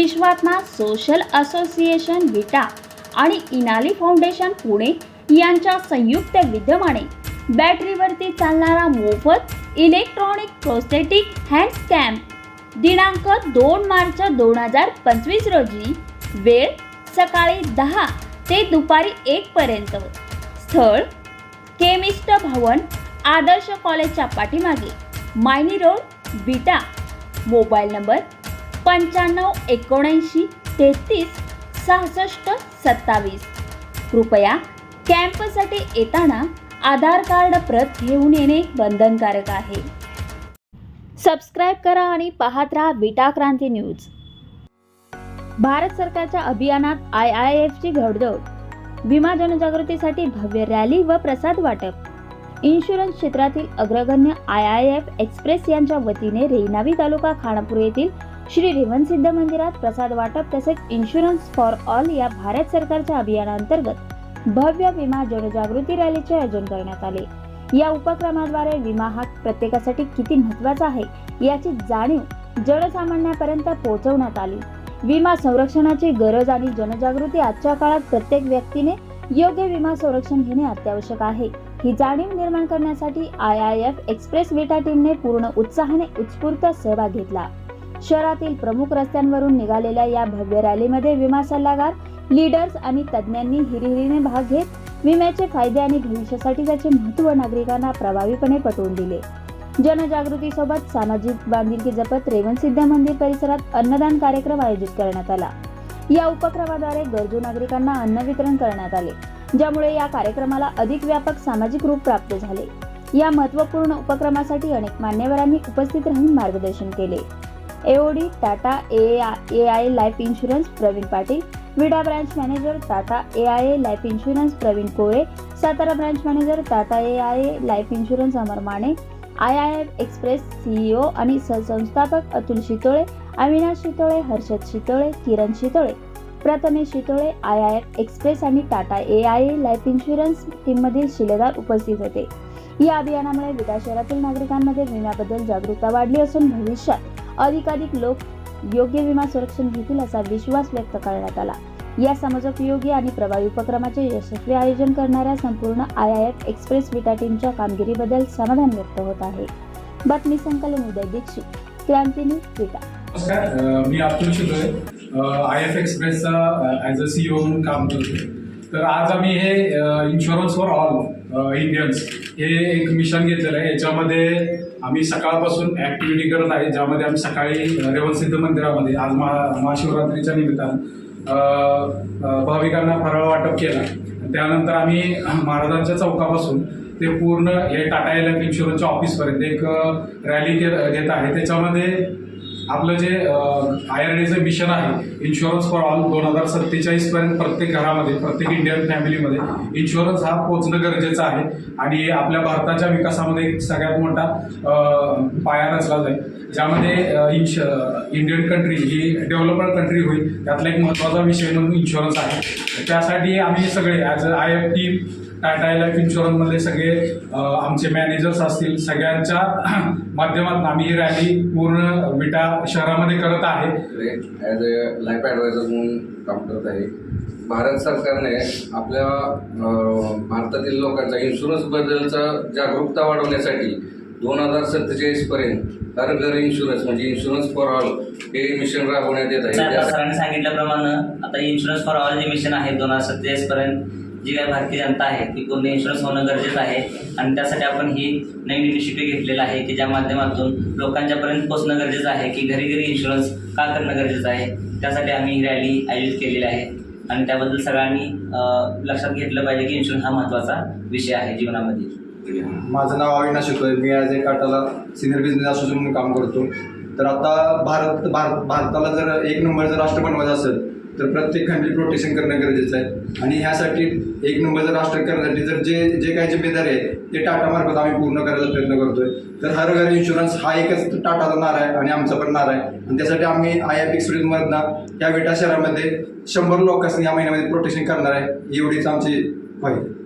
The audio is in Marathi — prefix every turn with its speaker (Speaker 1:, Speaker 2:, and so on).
Speaker 1: विश्वात्मा सोशल असोसिएशन विटा आणि इनाली फाउंडेशन पुणे यांच्या संयुक्त विद्यमाने बॅटरीवरती चालणारा मोफत इलेक्ट्रॉनिक प्रोस्थेटिक हँड स्कॅम्प दिनांक दोन मार्च दोन हजार पंचवीस रोजी वेळ सकाळी दहा ते दुपारी एक पर्यंत. स्थळ केमिस्ट भवन आदर्श कॉलेजच्या पाठीमागे. Mayani road Vita mobile number पंच्याण्णव एकोणऐंशी तेहतीस सहासष्ट सत्तावीस. कृपया कॅम्पसाठी येताना आधार कार्ड प्रत घेऊन येणे बंधनकारक आहे. सबस्क्राईब करा आणि पाहत राहा विटा क्रांती न्यूज. भारत सरकारच्या अभियानात आय आय एफची घडदौड. विमा जनजागृतीसाठी भव्य रॅली व प्रसाद वाटप. इन्शुरन्स क्षेत्रातील अग्रगण्य आय आय एफ एक्सप्रेस यांच्या वतीने रेणावी तालुका खानापूर येथील श्री रेवणसिद्ध मंदिरात प्रसाद वाटप तसेच इन्शुरन्स फॉर ऑल या भारत सरकारच्या अभियानांतर्गत भव्य विमा जनजागृती रॅलीचे आयोजन करण्यात आले. या उपक्रमाद्वारे विमा हा प्रत्येकासाठी किती महत्त्वाचा आहे याची जाणीव जनसामान्यापर्यंत पोहोचवण्यात आली. विमा संरक्षणाची गरज आणि जनजागृती आजच्या काळात प्रत्येक व्यक्तीने योग्य विमा संरक्षण घेणे अत्यावश्यक आहे. ही जाणीव निर्माण करण्यासाठी I I F express Vita टीमने पूर्ण उत्साहाने उत्स्फूर्त सहभाग घेतला. शहरातील प्रमुख रस्त्यांवरून निघालेल्या या भव्य रॅलीमध्ये विमा सल्लागार लीडर्स आणि तज्ज्ञांनी हिरिहिरीने भाग घेत विम्याचे फायदे आणि भविष्यासाठी त्याचे महत्त्व नागरिकांना प्रभावीपणे पटवून दिले. जनजागृतीसोबत सामाजिक बांधिलकी जपत रेवणसिद्ध मंदिर परिसरात अन्नदान कार्यक्रम आयोजित करण्यात आला. या उपक्रमाद्वारे गरजू नागरिकांना अन्न वितरण करण्यात आले ज्यामुळे या कार्यक्रमाला अधिक व्यापक सामाजिक रूप प्राप्त झाले. या महत्त्वपूर्ण उपक्रमासाठी अनेक मान्यवरांनी उपस्थित राहून मार्गदर्शन केले. AOD Tata A I life insurance Praveen Patil Vita branch manager Tata A I A life insurance Praveen Kole Satara branch manager Tata A I A life insurance Amar Mane I I F express CEO आणि सहसंस्थापक Atul Shitole Avinash Shitole Harshad Shitole Kiran Shitole Prathamesh Shitole I I F express आणि Tata A I A life insurance टीममधील शिलेदार उपस्थित होते. या अभियानामुळे विटा शहरातील नागरिकांमध्ये विम्याबद्दल जागरूकता वाढली असून भविष्यात अधिकाधिक लोक योग्य विमा संरक्षण घेतील असा विश्वास व्यक्त करण्यात आला. या समाजोपयोगी आणि प्रभावी उपक्रमाचे यशस्वी आयोजन करणाऱ्या संपूर्ण I I F express Vita टीमच्या कामगिरीबद्दल समाधान व्यक्त होत आहे. बातमी संकलन उदय दीक्षित क्रांती न्यूज विटा.
Speaker 2: नमस्कार मी अब्दुल शितोळे आय एफ एक्सप्रेसचा ॲज अ सीईओ म्हणून काम करतो तर आज आम्ही हे इन्शुरन्स फॉर ऑल इंडियन्स हे एक मिशन घेतलेलं आहे. याच्यामध्ये आम्ही सकाळपासून ॲक्टिव्हिटी करत आहे ज्यामध्ये आम्ही सकाळी रेवणसिद्ध मंदिरामध्ये आज महा महाशिवरात्रीच्या निमित्तानं भाविकांना फराळ वाटप केला. त्यानंतर आम्ही महाराजांच्या चौकापासून ते पूर्ण हे टाटा लाईफ इन्शुरन्सच्या ऑफिसपर्यंत एक रॅली घेत आहे. त्याच्यामध्ये आपलं जे आय आर डीचं मिशन आहे इन्शुरन्स फॉर ऑल दोन हजार सत्तेचाळीस पर्यंत प्रत्येक घरामध्ये प्रत्येक इंडियन फॅमिलीमध्ये इन्शुरन्स हा पोचणं गरजेचं आहे. आणि आपल्या भारताच्या विकासामध्ये एक सगळ्यात मोठा पाया रचला जाईल. ज्यामध्ये इन्श इंडियन कंट्री ही डेव्हलपर कंट्री होईल त्यातला एक महत्त्वाचा विषय म्हणून इन्शुरन्स आहे. त्यासाठी आम्ही सगळे as a I F team Tata life इन्शुरन्समधले सगळे अ, आमचे मॅनेजर्स असतील सगळ्यांच्या माध्यमातून आम्ही ही रॅली पूर्ण विटा शहरामध्ये करत आहे.
Speaker 3: ॲज अ लाईफ ॲडवायझर म्हणून काम करत आहे. भारत सरकारने आपल्या भारतातील लोकांचा इन्शुरन्सबद्दलचा जागरूकता वाढवण्यासाठी दोन हजार सत्तेचाळीसपर्यंत हर घर इन्शुरन्स म्हणजे इन्शुरन्स फॉर ऑल हे मिशन राबवण्यात येत आहे.
Speaker 4: सरांनी सांगितल्याप्रमाणे आता इन्शुरन्स फॉर ऑल जे मिशन आहे दोन हजार सत्तेचाळीस पर्यंत जी काही भारतीय जनता आहे ती पूर्ण इन्शुरन्स होणं गरजेचं आहे. आणि त्यासाठी आपण ही नवीन इनिशिएटिव्ह घेतलेला आहे की ज्या माध्यमातून लोकांच्यापर्यंत पोचणं गरजेचं आहे की घरी घरी इन्शुरन्स का करणं गरजेचं आहे त्यासाठी आम्ही ही रॅली आयोजित केलेली आहे. आणि त्याबद्दल सगळ्यांनी लक्षात घेतलं पाहिजे की इन्शुरन्स हा महत्त्वाचा विषय आहे जीवनामध्ये.
Speaker 5: माझं नाव अविनाश शितोळे मी ॲज ए काटाला सिनियर बिझनेस असोसिएशन म्हणून काम करतो. तर आता भारत भारत भारताला जर एक नंबरचं राष्ट्र बनवायचं असेल तर प्रत्येक फॅमिली प्रोटेक्शन करणं गरजेचं आहे. आणि ह्यासाठी एक नंबरचं राष्ट्र करण्यासाठी जर जे जे काही जिम्मेदारी आहे ते टाटामार्फत आम्ही पूर्ण करायचा प्रयत्न करतोय. तर हर घर इन्शुरन्स हा एकच टाटाचा नारा आहे आणि आमचा पण नारा आहे. आणि त्यासाठी आम्ही आय एफ एक्सप्रेसमधनं या विटा शहरामध्ये शंभर लोकांनी या महिन्यामध्ये प्रोटेक्शन करणार आहे एवढीच आमची पाहिजे